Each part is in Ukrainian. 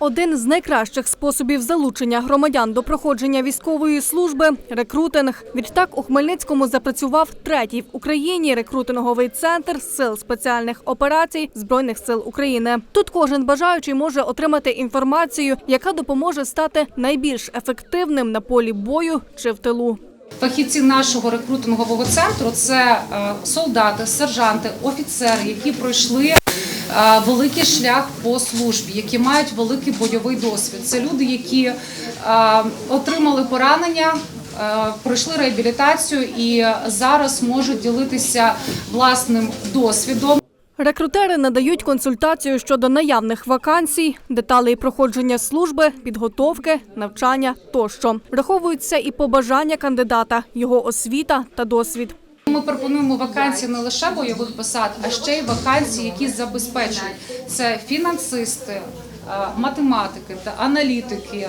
Один з найкращих способів залучення громадян до проходження військової служби рекрутинг. Відтак у Хмельницькому запрацював третій в Україні рекрутинговий центр сил спеціальних операцій збройних сил України. Тут кожен бажаючий може отримати інформацію, яка допоможе стати найбільш ефективним на полі бою чи в тилу. Фахівці нашого рекрутингового центру це е, солдати, сержанти, офіцери, які пройшли великий шлях по службі, які мають великий бойовий досвід. Це люди, які отримали поранення. Пройшли реабілітацію і зараз можуть ділитися власним досвідом. Рекрутери надають консультацію щодо наявних вакансій, деталей проходження служби, підготовки, навчання тощо. Враховуються і побажання кандидата, його освіта та досвід. Ми пропонуємо вакансії не лише бойових посад, а ще й вакансії, які забезпечують це фінансисти, е, математики та аналітики.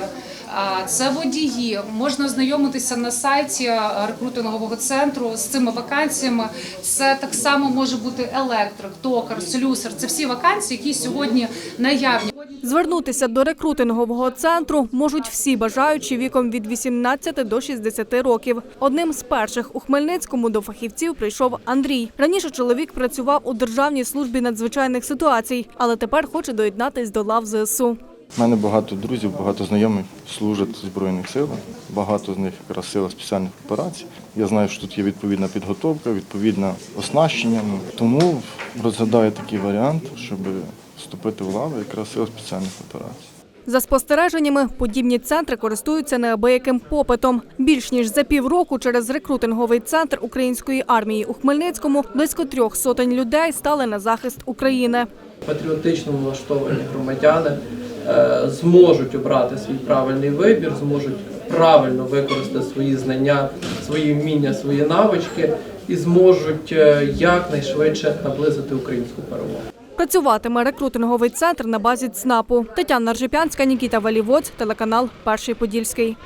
Це водії. Можна ознайомитися на сайті е, рекрутингового центру з цими вакансіями. Це так само може бути електрик, токар, слюсар. Це всі вакансії, які сьогодні наявні. Звернутися до рекрутингового центру можуть всі бажаючі віком від 18 до 60 років. Одним з перших у Хмельницькому до фахівців прийшов Андрій. Раніше чоловік працював у Державній службі надзвичайних ситуацій, але тепер хоче доєднатись до лав ЗСУ. У мене багато друзів, багато знайомих служать в Збройних силах. Багато з них якраз сила спеціальних операцій. Я знаю, що тут є відповідна підготовка, відповідне оснащення. Ну, Тому розглядаю такий варіант, щоб вступити в лави якраз сил спеціальних операцій. За спостереженнями, подібні центри користуються неабияким попитом. Більш ніж за півроку через рекрутинговий центр української армії у Хмельницькому близько трьох сотень людей стали на захист України. патріотично налаштовані громадяни зможуть обрати свій правильний вибір, зможуть правильно використати свої знання, свої вміння, свої навички і зможуть е, якнайшвидше наблизити українську перемогу. Працюватиме рекрутинговий центр на базі ЦНАПу. Тетяна Ржепянська, Нікіта Валівоць, телеканал Перший Подільський.